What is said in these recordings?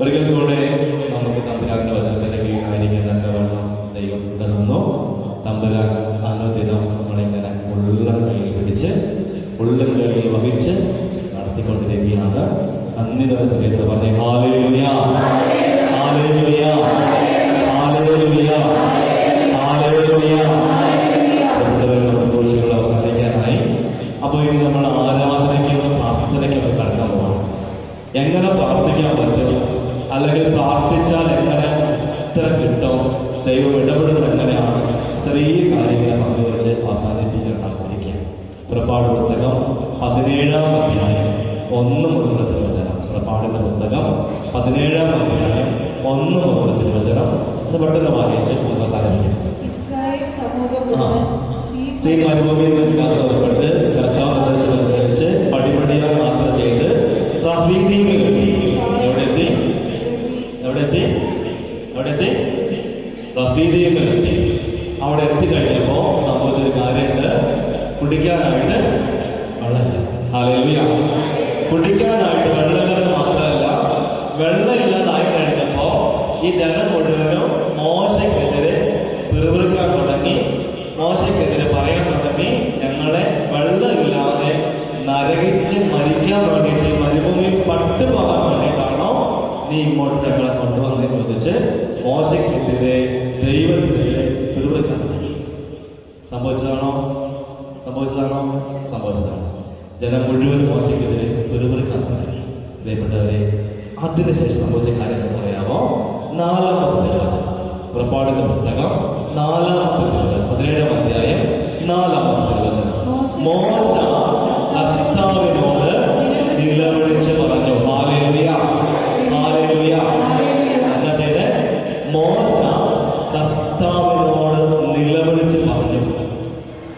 ഒരിക്കൽ കൂടെ പുറപ്പാട് പുസ്തകം പതിനേഴാം അധ്യായം ഒന്ന് മുതലുള്ള തിരുവചനം. പുറപ്പാടിന്റെ പുസ്തകം പതിനേഴാം അധ്യായം ഒന്ന് മുതലുള്ള തിരുവചനം. അത് പെട്ടെന്ന് വായിച്ച് നമുക്ക് സാധിക്കും ആ. ശ്രീ സീ മരുഭൂമിയിൽ നിന്ന് പുറപ്പെട്ട് നീ ഇങ്ങോട്ട് ഞങ്ങളെ കൊണ്ടുവന്നേ ചോദിച്ച് മോശക്കെതിരെ ദൈവത്തിനെതിരെ പിറുപിറുക്കാൻ തുടങ്ങി. സംഭവിച്ചതാണോ? സംഭവിച്ചതാണോ? സംഭവിച്ചതാണോ. ജനം മുഴുവൻ മോശക്കെതിരെ പിറുപിറുക്കാൻ തുടങ്ങി. പ്രിയപ്പെട്ടവരെ അതിനുശേഷം സംഭവിച്ച കാര്യം പറയാമോ? നാലാമത്തെ തിരുവാസം പുറപ്പാടിന്റെ പുസ്തകം നാലാമത്തെ തിരുവാസം പതിനേഴാം അധ്യായം നാലാമത്തെ തിരുവചനം. മോശ കർത്താവിനോട് നിലവിളിച്ച് പറഞ്ഞു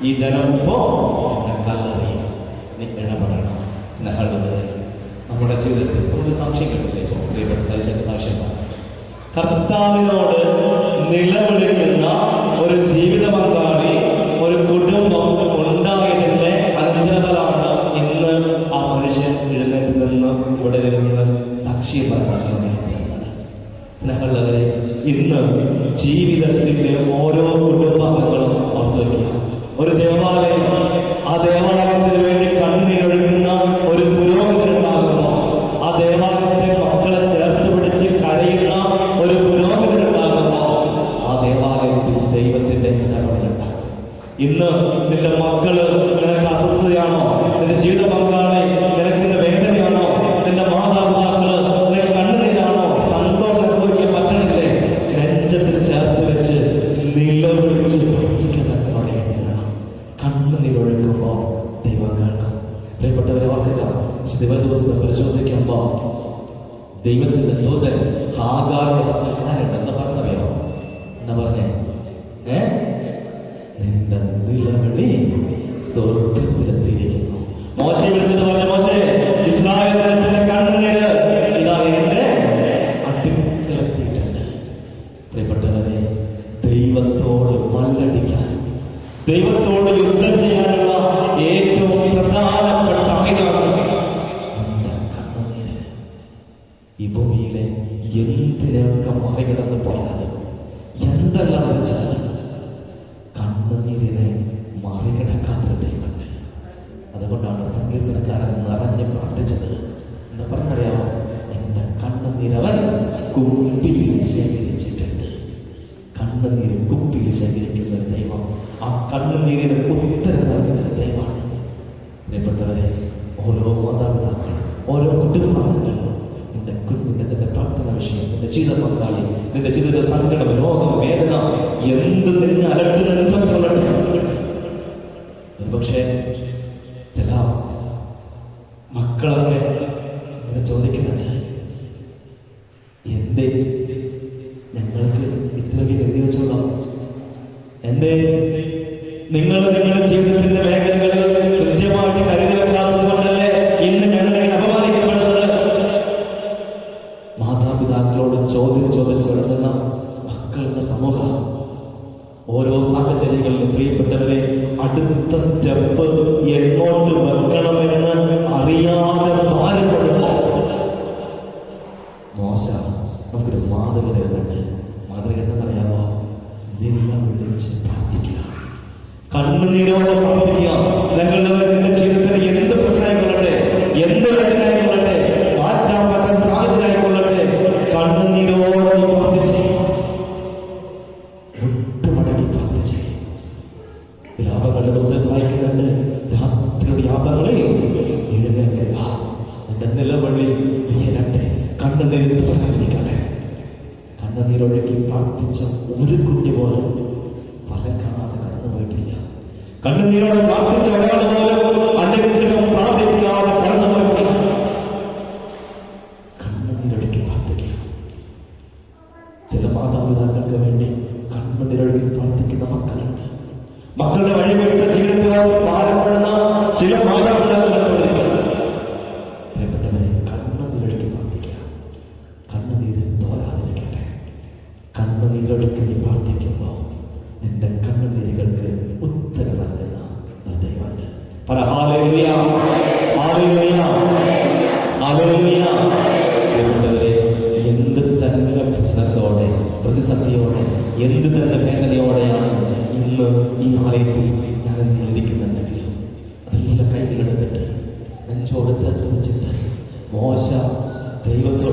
ഈ ജനം ഇപ്പോ എന്നെ കല്ലറിയും. ഇടപെടണം. സ്നേഹമുള്ളത് നമ്മുടെ ജീവിതത്തിൽ നമ്മുടെ സാക്ഷ്യങ്ങളില്ലേ ദൈവം സാക്ഷ്യം കർത്താവിനോട് കണ്ണുനീരൊഴുക്കുമ്പോ ദൈവം കേൾക്കും പ്രിയപ്പെട്ടവരെ ഓർക്കുക ദിവസം പരിശോധിക്കുമ്പോൾ ദൈവത്തിന്റെ ദൂതൻ ഹാഗാരോട് പറഞ്ഞ കാര്യമുണ്ട് എന്താ പറഞ്ഞറിയോ എന്താ പറഞ്ഞേ? ഏ? നിന്റെ നിലവിളി സ്വർഗത്തിലെത്തിയിരിക്കുന്നു മോശം വിളിച്ചത് പറഞ്ഞ മോശെ ഇസ്രായേൽ കുപ്പിയിൽ ശേഖരിച്ചിട്ടുണ്ട്. കണ്ണുനീര് കുപ്പിയിൽ ശേഖരിക്കുന്ന ദൈവം. ആ കണ്ണുനീരിന് ഉത്തരം നൽകുന്ന ദൈവമാണ് പ്രിയപ്പെട്ടവരെ ഓരോ മാതാപിതാക്കൾ ഓരോ കുടുംബാംഗങ്ങളും നിന്റെ നിന്റെ പ്രാർത്ഥന വിഷയം നിന്റെ ജീവിത പങ്കാളി നിന്റെ ജീവിത സങ്കടം രോഗം വേദന എന്ത് നിന്നെ അലട്ടുന്ന ഓരോ സാഹചര്യങ്ങളിലും പ്രിയപ്പെട്ടവരെ അടുത്ത സ്റ്റെപ്പ് എങ്ങോട്ട് വെക്കണമെന്ന് അറിയാതെ മോശ കണ്ണുനീരോടെ പ്രവർത്തിക്കുക സ്നേഹമുള്ളവരെ നിന്റെ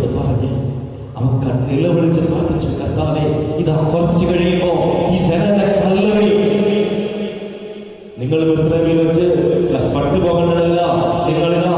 എന്ന് പറഞ്ഞു അവൻ കണ്ണിലവിളിച്ച് പ്രാർത്ഥിച്ചു കർത്താവെ ഇതാ കുറച്ച് കഴിയുമ്പോ ഈ ജനത കല്ലറി നിങ്ങൾ ഇസ്രായേലിൽ വെച്ച് പട്ടു പോകേണ്ടതല്ല നിങ്ങളിതാ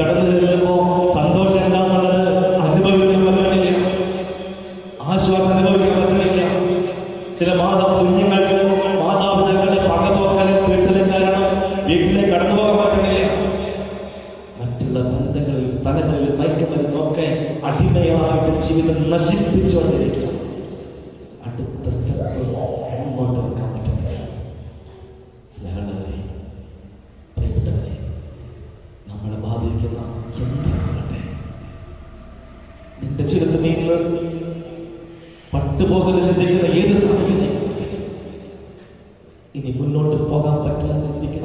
கடந்து செல்ல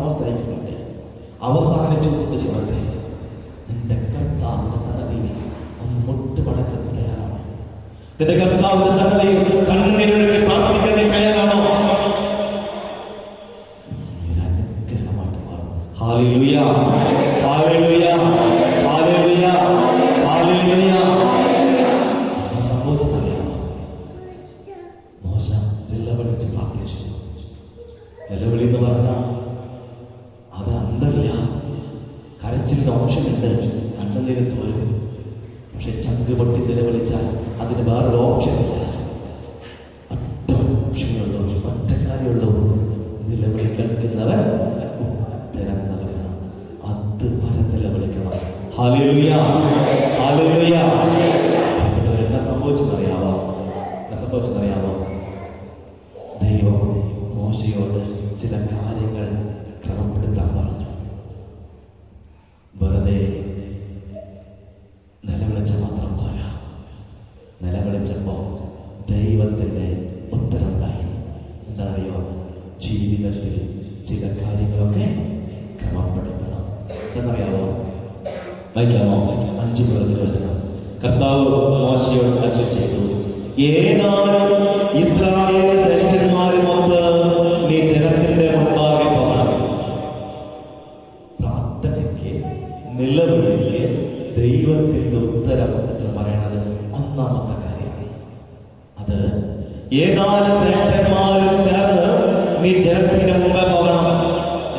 അവസ്ഥയിലേക്ക് വരട്ടെ അവസാന ചിന്തിച്ച് വരട്ടെ നിന്റെ കർത്താവിന്റെ സന്നദ്ധയിൽ ഒന്ന് മുട്ടുമടക്കാൻ തയ്യാറാണ് നിന്റെ കർത്താവിന്റെ സന്നദ്ധയിൽ കണ്ണുനീരൊക്കെ പ്രാർത്ഥിക്കാൻ തയ്യാറാണ്. ഏതാനും ഇസ്രായേൽ ശ്രേഷ്ഠന്മാരുമൊത്ത് നീ ജനത്തിന്റെ മുമ്പാകെ പോകണം. പ്രാർത്ഥനയ്ക്ക് നിലവിളിക്ക് ദൈവത്തിന്റെ ഉത്തരം എന്ന് പറയുന്നത് ഒന്നാമത്തെ അത് ഏതാനും ശ്രേഷ്ഠന്മാരും ചേർന്ന് നീ ജനത്തിന്റെ മുമ്പേ പോകണം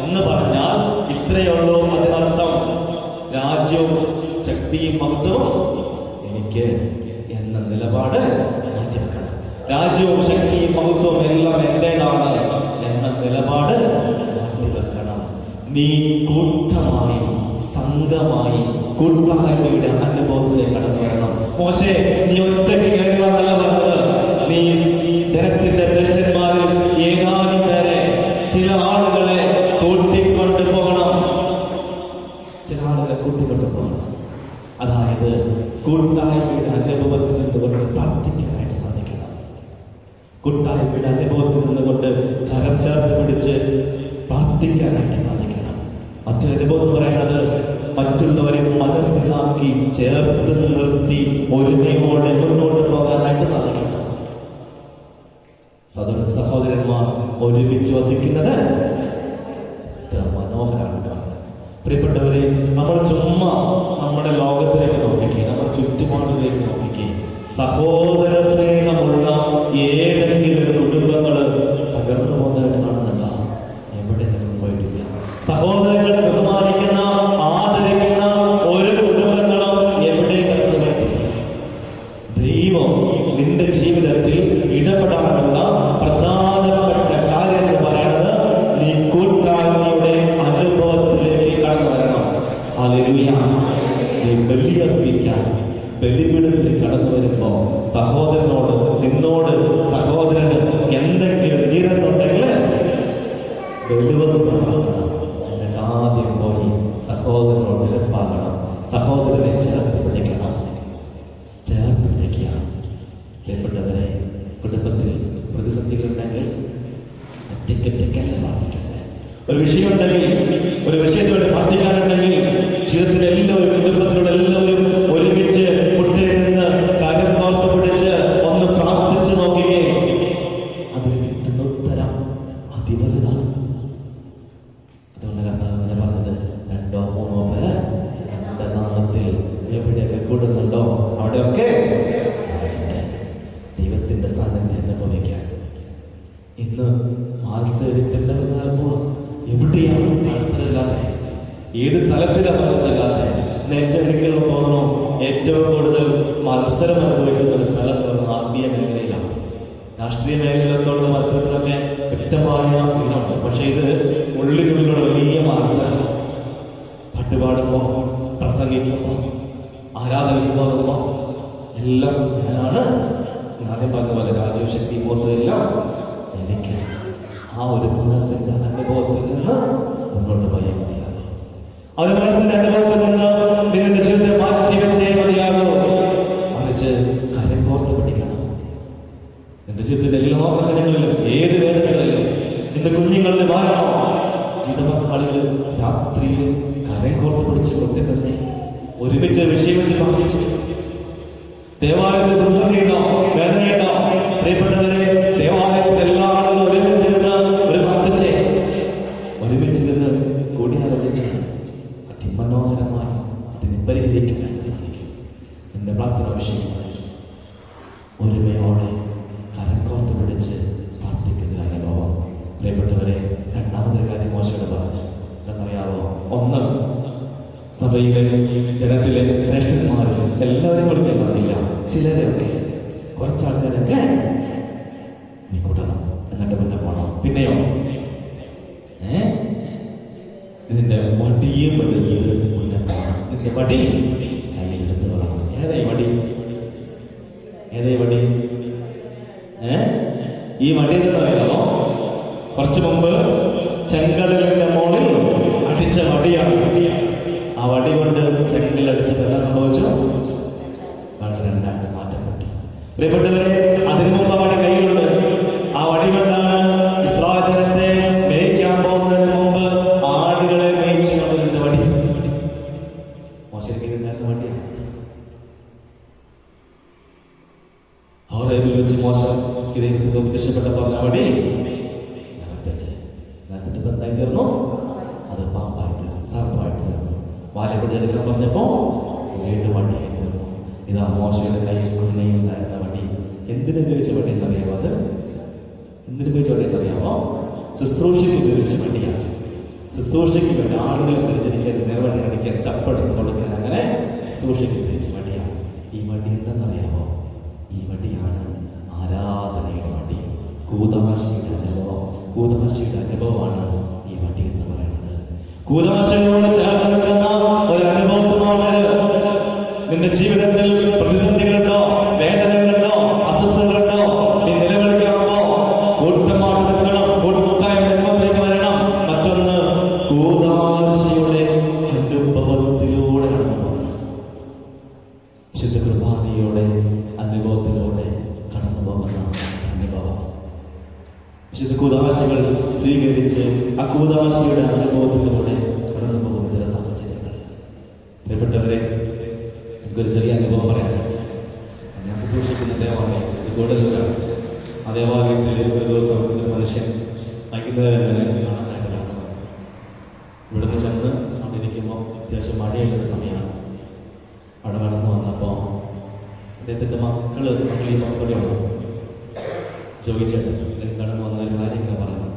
എന്ന് പറഞ്ഞാൽ ഇത്രയേ ഉള്ളൂ അതിനർത്ഥം. രാജ്യവും ശക്തിയും മഹത്വവും എനിക്ക് എന്ന നിലപാട് രാജ്യവും ശക്തിയും മഹത്വവും എല്ലാം എന്ന നിലപാട് മാറ്റിവെക്കണം നീ കൂട്ടമായി സംഘമായി കൂട്ടായ്മയുടെ അനുഭവത്തിലേക്ക് കടന്നു വരണം. മോശേ നീ ഒറ്റയ്ക്ക് കയറുക പറഞ്ഞത്. നീ ജനത്തിന്റെ ശ്രേഷ്ഠന്മാരിൽ മറ്റൊരു അനുഭവം എന്ന് പറയുന്നത് മറ്റുള്ളവരെ മനസ്സിലാക്കി ചേർത്ത് നിർത്തി ഒരുമയോടെ മുന്നോട്ട് പോകാനായിട്ട് സാധിക്കണം സദ സഹോദരന്മാർ ഒരുമിച്ച് വസിക്കുന്നത് പ്രിയപ്പെട്ടവരെ നമ്മൾ ചുമ്മാ നമ്മുടെ ലോകത്തിലേക്ക് നോക്കിക്കേ നമ്മുടെ ചുറ്റുപാടിലേക്ക് നോക്കിക്കേ സഹോദര ബലിപീഠത്തിലേക്ക് കടന്നു വരുമ്പോ സഹോദരനോട് നിന്നോട് സഹോദരന് എന്തെങ്കിലും നീരസുണ്ടെങ്കിൽ ബലിവസ്തു. എന്നിട്ട് ആദ്യം പോയി സഹോദരനോട് എതിർപ്പാകണം സഹോദരനെ ചേർത്ത് ഇന്ന് പോവാ എവിടെയാണ് മത്സരമില്ലാത്ത ഏത് തലത്തിലാണ് മത്സരമില്ലാത്ത ഇന്ന് ഏറ്റവും എനിക്ക് തോന്നുന്നു ഏറ്റവും കൂടുതൽ മത്സരം അനുഭവിക്കുന്ന ഒരു സ്ഥലം ആത്മീയ മേഖലയിലാണ്. രാഷ്ട്രീയ മേഖലയിലൊക്കെ ഉള്ള മത്സരത്തിലൊക്കെ വ്യക്തമായ ഇതുണ്ട് പക്ഷെ ഇത് ഉള്ളിനുള്ളിലുള്ള വലിയ മത്സരമാണ്. പാട്ടുപാടുമ്പോ പ്രസംഗിക്കുമ്പോ ആരാധനയ്ക്ക് പോകുമ്പോ എല്ലാം ഞാനാണ്. ആദ്യം പറഞ്ഞ പോലെ രാജ്യശക്തി ശക്തി എല്ലാം എനിക്ക് ആ ഒരു മനസ്സിന്റെ അനുഭവത്തിൽ നിന്ന് മുന്നോട്ട് പോയാൽ മതിയാകും. ആ ഒരു മനസ്സിന്റെ അനുഭവത്തിൽ നിന്ന് നിന്റെ ജീവിതത്തെ മാറ്റി വെച്ചേ മതിയാകും. മറിച്ച് കാര്യം ഓർത്ത് പിടിക്കണം നിന്റെ ജീവിതത്തിന്റെ എല്ലാ സഹനങ്ങളിലും ഏത് വേദനകളിലും നിന്റെ കുഞ്ഞുങ്ങളുടെ ഭാരമോ ജീവിത പങ്കാളികൾ രാത്രിയിൽ കരം കോർത്ത് പിടിച്ച് കൊട്ടി തന്നെ ഒരുമിച്ച് വിഷയം വെച്ച് പ്രാർത്ഥിച്ചു. ദേവാലയത്തിൽ പ്രതിസന്ധിയുണ്ടോ വേദനയുണ്ടോ? പ്രിയപ്പെട്ടവരെ ഏതായി വടി? ഏ? ഈ വടി എന്നറിയാമോ കുറച്ച് മുമ്പ് ചെങ്കടലിന്റെ മോളിൽ അടിച്ച വടിയാണ്. ആ വടി കൊണ്ട് ചെങ്കൽ അടിച്ചപ്പോൾ സംഭവിച്ചു? വളരെ രണ്ടായിട്ട് പ്രിയപ്പെട്ടവരെ എന്തിനു ഉപയോഗിച്ച വടി എന്നറിയാമോ ശുശ്രൂഷയ്ക്ക് ഉപയോഗിച്ച വണ്ടിയാണ് ശുശ്രൂഷയ്ക്ക് വേണ്ടി ആളുകളെ തിരിച്ചടിക്കാൻ നിലവടി അടിക്കാൻ ചപ്പെടുത്ത് കൊടുക്കാൻ അങ്ങനെ ശുശ്രൂഷയ്ക്ക് ഉപയോഗിച്ച വേണ്ടിയാണ് ഈ വടി എന്തെന്നറിയാമോ? ഈ വടിയാണ് ആരാധനയുടെ വടി കൂതമാശയുടെ അനുഭവം. കൂതമാശയുടെ അനുഭവമാണ് ഈ വടി എന്ന് പറയുന്നത്. കൂതമാശയോട് ചേർന്ന് നിൽക്കുന്ന ഒരു അനുഭവമാണ് നിന്റെ ജീവിതത്തിൽ എനിക്കൊരു ചെറിയ അനുഭവം പറയാം. ഞാൻ ശുശ്രൂഷിക്കുന്ന ദേവാലയം ഗോഡല്ലൂരാണ് ആ ദേവാലയത്തിൽ ഒരു ദിവസം ഒരു മനുഷ്യൻ വൈകുന്നേരം തന്നെ കാണാനായിട്ട് കാണുന്നു ഇവിടുന്ന് ചെന്ന് അവിടെ അത്യാവശ്യം മഴയുള്ള സമയമാണ്. അവിടെ കടന്നു വന്നപ്പോൾ അദ്ദേഹത്തിന്റെ മക്കൾ മക്കളി മക്കളുണ്ട് ചോദിച്ചേട്ടൻ ചോദിച്ചേട്ടൻ കടന്നു വന്ന ഒരു കാര്യം പറഞ്ഞു.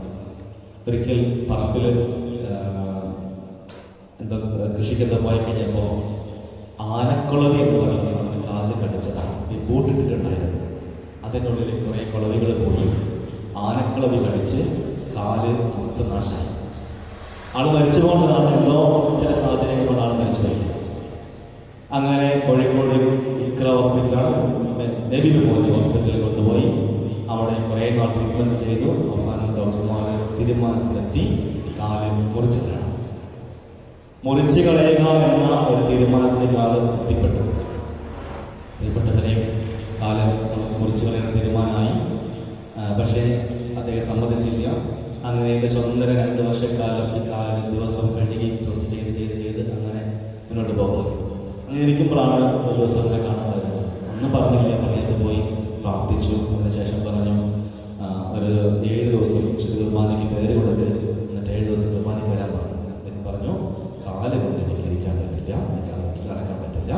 ഒരിക്കൽ പറമ്പിൽ എന്താ കൃഷിക്ക് എന്താ പോയി കഴിഞ്ഞപ്പോൾ ആനക്കുളവി എന്ന് പറയുന്ന സാധനം കാലിൽ കടിച്ചതാണ് ഈ ബൂട്ടിട്ടിട്ടുണ്ടായിരുന്നു. ഉള്ളിൽ കുറേ കുളവികൾ പോയി. ആനക്കുളവി കടിച്ച് കാൽ മൊത്തം നാശമായി. ആൾ മരിച്ചുകൊണ്ടതാണ് എന്തോ ചില സാഹചര്യങ്ങൾ കൊണ്ട് ആൾ മരിച്ചുപോയി അങ്ങനെ കോഴിക്കോട് ഇക്ര ഹോസ്പിറ്റലാണ് നെവിന് പോയി ഹോസ്പിറ്റലിൽ കൊണ്ടുപോയി. അവിടെ കുറേ നാൾ ട്രീറ്റ്മെന്റ് ചെയ്തു. അവസാനം ഡോക്ടർമാർ തീരുമാനത്തിലെത്തി. കാൽ മുറിച്ചിട്ടാണ്. മുറിച്ച് കളയുക എന്ന ഒരു തീരുമാനത്തിലേക്ക് ആൾ എത്തിപ്പെട്ടു. പ്രിയപ്പെട്ടവരെ കാലം നമുക്ക് മുറിച്ചു കളയുന്ന തീരുമാനമായി. പക്ഷേ അദ്ദേഹം സമ്മതിച്ചില്ല. അങ്ങനെ ഏകദേശം ഒന്നര രണ്ട് വർഷക്കാലം ഈ കാലം ദിവസം കഴുകി ഡ്രസ് ചെയ്ത് ചെയ്ത് ചെയ്ത് അങ്ങനെ മുന്നോട്ട് പോകും അങ്ങനെ ഇരിക്കുമ്പോഴാണ് ഒരു ദിവസം അവരെ കാണാൻ ഒന്നും പറഞ്ഞില്ല പള്ളിയത്ത് പോയി പ്രാർത്ഥിച്ചു. അതിനുശേഷം പറഞ്ഞു ഒരു ഏഴ് ദിവസം ശ്രീ കുർബാനയ്ക്ക് പേര് കൊടുത്ത് എന്നിട്ട് ഏഴ് ദിവസം കുർബാനയ്ക്ക് വരാൻ പറഞ്ഞു അദ്ദേഹം പറഞ്ഞു കാൽ കൊണ്ട് എനിക്ക് ഇരിക്കാൻ പറ്റില്ല നിൽക്കാൻ പറ്റില്ല നടക്കാൻ പറ്റില്ല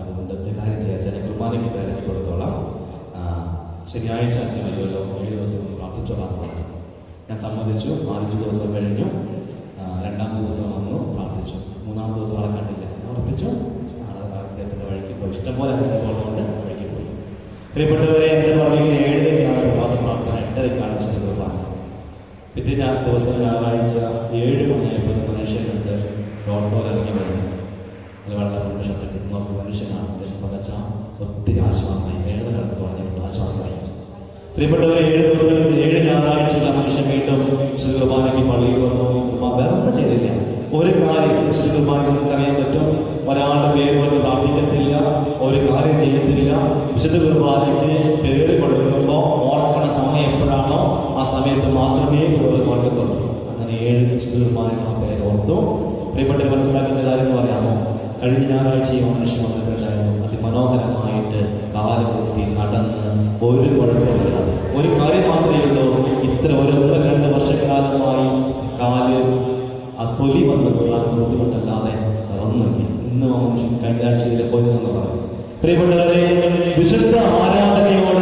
അതുകൊണ്ട് ഒരു കാര്യം ചെയ്യാം അച്ഛനെ കുർബാനയ്ക്ക് പേരാക്കി കൊടുത്തോളാം ആ, ശനിയാഴ്ച അച്ഛൻ വരുമല്ലോ ഏഴ് ദിവസം പ്രാർത്ഥിച്ചോളാം എന്ന് പറഞ്ഞു ഞാൻ സമ്മതിച്ചു. നാലഞ്ച് ദിവസം കഴിഞ്ഞു. രണ്ടാം ദിവസം വന്നു പ്രാർത്ഥിച്ചു. മൂന്നാമത്തെ ദിവസം ആളെ കണ്ടില്ല ഉറപ്പിച്ചു ആളെ അദ്ദേഹത്തിന്റെ വഴിക്ക് പോയി. ഇഷ്ടംപോലെ അനുഭവമുള്ളതുകൊണ്ട് വഴിക്ക് പോയി. പ്രിയപ്പെട്ടവരെ എന്റെ പള്ളിയിൽ ഏഴരയ്ക്കാണ് പ്രഭാത പ്രാർത്ഥന എട്ടരയ്ക്കാണ് വിശുദ്ധ കുർബാന പിറ്റേ ഞാൻ ദിവസം ഞായറാഴ്ച ഏഴ് മണിയായപ്പോൾ മനുഷ്യനുണ്ട് ഡോക്ടർ ഇറങ്ങി വരുന്നത് അതിൽ വളരെ കിട്ടുന്ന ഒരു മനുഷ്യനാണ്. അദ്ദേഹം പകച്ച ഒത്തിരി ആശ്വാസമായി. വേദന പറഞ്ഞിട്ടുണ്ട്. ആശ്വാസമായി. പ്രിയപ്പെട്ടവരെ ഏഴ് ദിവസം ഏഴ് ഞായറാഴ്ച ആ മനുഷ്യൻ വീണ്ടും വിശുദ്ധ കുർബാനയ്ക്ക് പള്ളിയിൽ വന്നു വേറെ ചെയ്തില്ല. ഒരു കാര്യം വിശുദ്ധ കുർബാനയ്ക്ക് നമുക്ക് അറിയാൻ പറ്റും. ഒരാളുടെ പേര് പറഞ്ഞ് പ്രാർത്ഥിക്കത്തില്ല ഒരു കാര്യം ചെയ്യത്തില്ല. വിശുദ്ധ കുർബാനയ്ക്ക് പേര് കൊടുക്കുമ്പോൾ ഓർക്കണ സമയം എപ്പോഴാണോ ആ സമയത്ത് മാത്രമേ കൂടുതൽ ഓർക്കത്തുള്ളൂ. അങ്ങനെ ഏഴ് വിശുദ്ധ കുർബാനയ്ക്ക് ആ പേര് ഓർത്തു. പ്രിയപ്പെട്ടവർ മനസ്സിലാക്കുന്ന കാര്യം പറയാമോ? കഴിഞ്ഞ ഞായറാഴ്ച ഈ മനുഷ്യൻ വന്നിട്ടുണ്ടായിരുന്നു അതിമനോഹരമായിട്ട് കാലുകുത്തി നടന്ന് ഒരു കുഴപ്പമില്ല ഒരു കാര്യം മാത്രമേ ഉള്ളൂ ഇത്ര ഒരു ഒന്ന് രണ്ട് വർഷക്കാലമായി കാൽ ആ തൊലി വന്ന് കൊള്ളാൻ ബുദ്ധിമുട്ടല്ലാതെ വന്നു ഇന്നും ആ മനുഷ്യൻ കഴിഞ്ഞ ആഴ്ചയിലെ പോയി പറഞ്ഞു പ്രിയപ്പെട്ടവരെ വിശുദ്ധ ആരാധനയോട്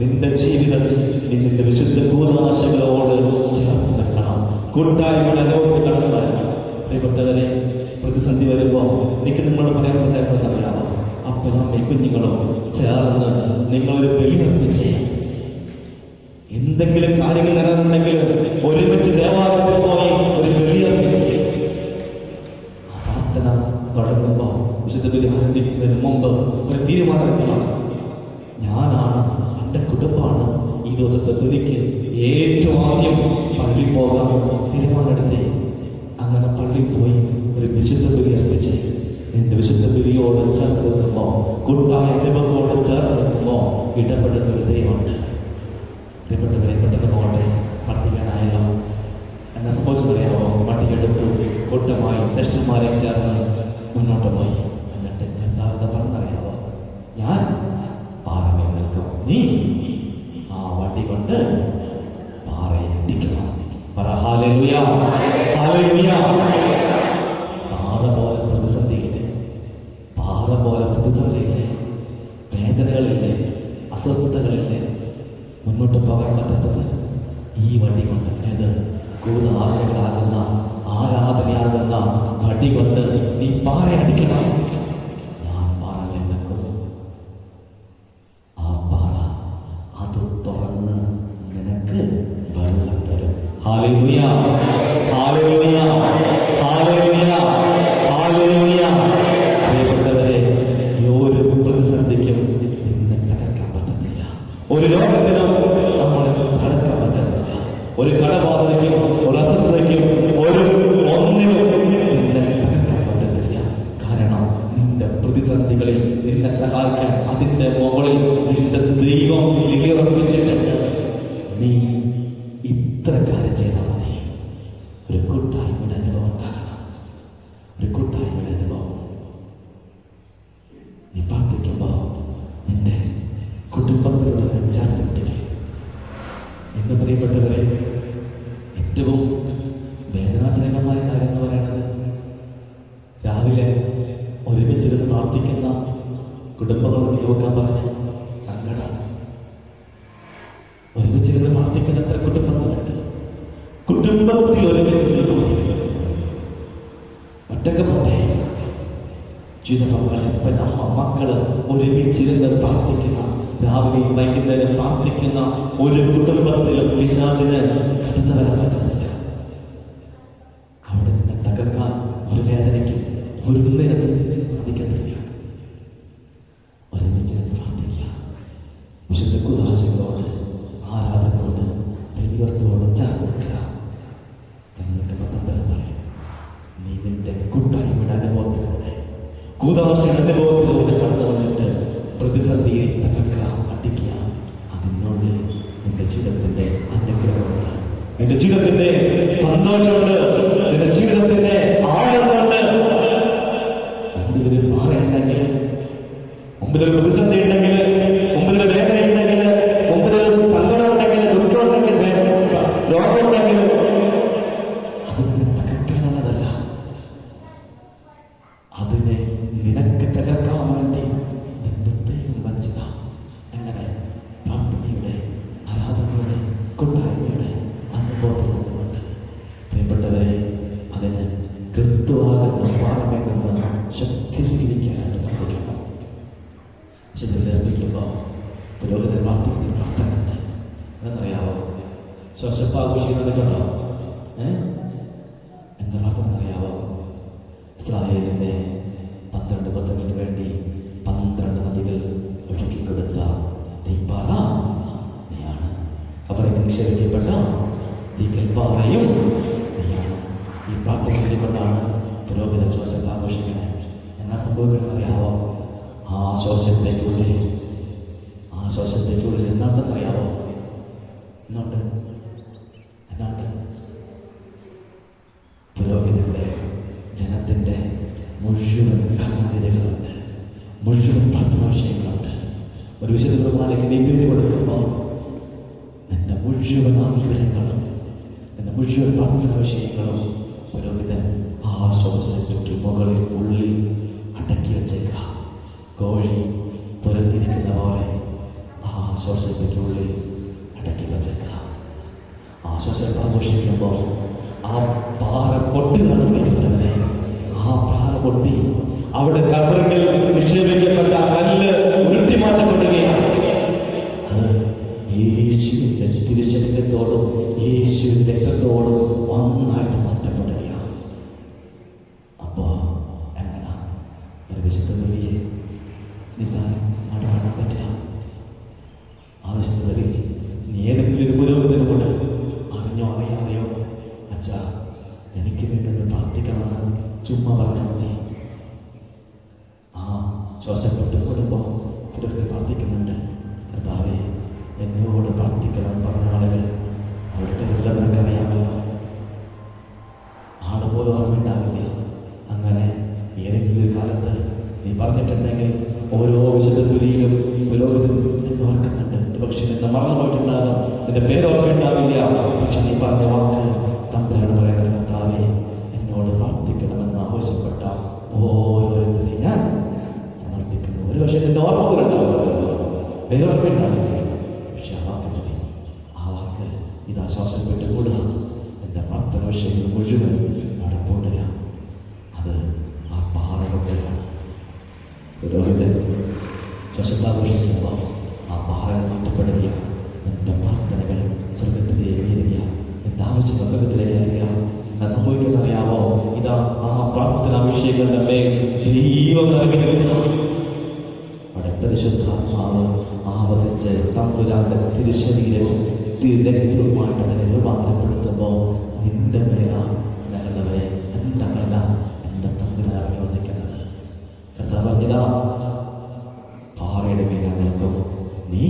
നിന്റെ ജീവിതത്തിൽ നിന്റെ വിശുദ്ധ കൂതാശകളോട് ചേർത്ത് നിൽക്കണം കൂട്ടായ്മയുടെ അനുഭവത്തിൽ കടന്നു വരണം പ്രിയപ്പെട്ടവരെ പ്രതിസന്ധി വരുമ്പോൾ എനിക്ക് നിങ്ങളോട് പറയാനുള്ള കാര്യം അറിയാമോ അപ്പം അമ്മയും കുഞ്ഞുങ്ങളും ചേർന്ന് നിങ്ങളൊരു ബലിയർപ്പിച്ച് എന്തെങ്കിലും കാര്യങ്ങൾ നിലനിന്നുണ്ടെങ്കിൽ ഒരുമിച്ച് ദേവാലയത്തിൽ പോയി ഒരു ബലിയർപ്പിച്ച് പ്രാർത്ഥന തുടങ്ങുമ്പോൾ വിശുദ്ധ ബലി ആരംഭിക്കുന്നതിന് മുമ്പ് ഒരു തീരുമാനമെടുക്കണം ഞാനാണ് കുടുംബമാണ് ഈ ദിവസത്തെ പ്രതിക്ക് ഏറ്റവും ആദ്യം പള്ളി പോകാൻ തീരുമാനമെടുത്ത്. അങ്ങനെ പള്ളി പോയി ഒരു വിശുദ്ധ ബലി അർപ്പിച്ച്. നിന്റെ വിശുദ്ധ ബലിയോടെ ചേർത്ത് വെക്കുമ്പോൾ കൂട്ടായ അനുഭവത്തോടെ ചേർത്ത് വെക്കുമ്പോൾ ഇടപെടുന്ന ഒരു ദൈവമുണ്ട്. പ്രിയപ്പെട്ടവരെ പെട്ടെന്ന് പോകട്ടെ. പ്രാർത്ഥിക്കാനായല്ലോ. എന്നെ സംഭവിച്ചു പറയാമോ പട്ടിയെടുത്തു കൂട്ടമായി ശ്രേഷ്ഠന്മാരെ ചേർന്ന് മുന്നോട്ട് പോയി. എന്നിട്ട് കർത്താവിന്റെ പറഞ്ഞറിയാവോ ഞാൻ പാറമേ നിൽക്കും. നീ ഒരുമിച്ചിരുന്ന് പ്രാർത്ഥിക്കുന്ന കുടുംബങ്ങളുണ്ട്? കുടുംബത്തിൽ ഒരുമിച്ചിരുന്ന് ഒറ്റയ്ക്ക് പോട്ടെ. ജീവിതപ്പൻ അമ്മ മക്കൾ ഒരുമിച്ചിരുന്ന് പ്രാർത്ഥിക്കുന്ന രാവിലെയും വൈകുന്നേരം പ്രാർത്ഥിക്കുന്ന ഒരു കുടുംബത്തിലും പിശാചിന് കടന്നു പറ്റുന്നില്ല. അവിടെ നിന്ന് തകർക്കാൻ ഒരു വേദനയ്ക്കും ഒരു കൈക്കൊണ്ടാണ് പുരോഗതി ആശ്വാസം ആഘോഷിക്കുന്നത്. എന്നാ സംഭവിക്കണമെന്നറിയാവോ ആ ആശ്വാസത്തേക്കുള്ളിൽ ആ ആശ്വാസത്തേക്കുള്ളിൽ എന്താണെന്നറിയാവോ എന്നുണ്ട് എന്നാണ്ട് പുരോഗതിയുടെ ജനത്തിന്റെ മുഴുവൻ കണ്ണുനീരുകളുണ്ട്. മുഴുവൻ പ്രാർത്ഥനാ വിഷയങ്ങളുണ്ട് ഒരു വിശുദ്ധ കുർബാനയ്ക്ക് നീതി കൊടുക്കുമ്പോൾ എന്റെ മുഴുവൻ ആഗ്രഹങ്ങളും എന്റെ മുഴുവൻ പ്രാർത്ഥനാ വിഷയങ്ങളും പുരോഹിതൻ ആ ശവശേഷിക്ക് മുകളിൽ ഉള്ളി അടക്കി വെച്ചേക്ക. കോഴി തുരന്നിരിക്കുന്ന പോലെ ആ ശ്വസിപ്പിക്കുള്ളിൽ അടക്കി വെച്ചേക്ക. ആ ശ്വസം ആഘോഷിക്കുമ്പോൾ ആ പാറ പൊട്ടി നടന്നു ആ പാറ പൊട്ടി അവിടെ കബറിൽ നിക്ഷേപിക്കുന്നു പറഞ്ഞിട്ടുണ്ടെങ്കിൽ ഓരോ വിശുദ്ധ തുലിയിലും പുരോഗതി ഓർക്കുന്നുണ്ട്. പക്ഷെ നിന്നെ മറന്നുപോയിട്ടുണ്ടാകും നിന്റെ പേര് ഓർമ്മയുണ്ടാവില്ല. പക്ഷെ നീ പറഞ്ഞ വാക്ക് തമ്പുരാണ് പറയുന്നത് കർത്താവെ എന്നോട് പ്രാർത്ഥിക്കണമെന്ന് ആവശ്യപ്പെട്ട ഓരോരുത്തരെയും ഞാൻ സമർപ്പിക്കുന്നു. ഒരു പക്ഷേ നിന്റെ ഓർമ്മ പോലുണ്ടാവില്ല. പരിശുദ്ധാത്മാവ് ആവസിച്ച് തമ്പുരാന്റെ തിരുശരീരവും തിരക്തവുമായിട്ട് അതിനെ രൂപാന്തരപ്പെടുത്തുമ്പോൾ നിന്റെ മേല സ്നേഹമുള്ളവരെ എന്റെ മേല എന്റെ തമ്പുരാൻ വസിക്കുന്നത് കർത്താവ് പറഞ്ഞതാ പാറയുടെ മേലാണ് നിൽക്കും. നീ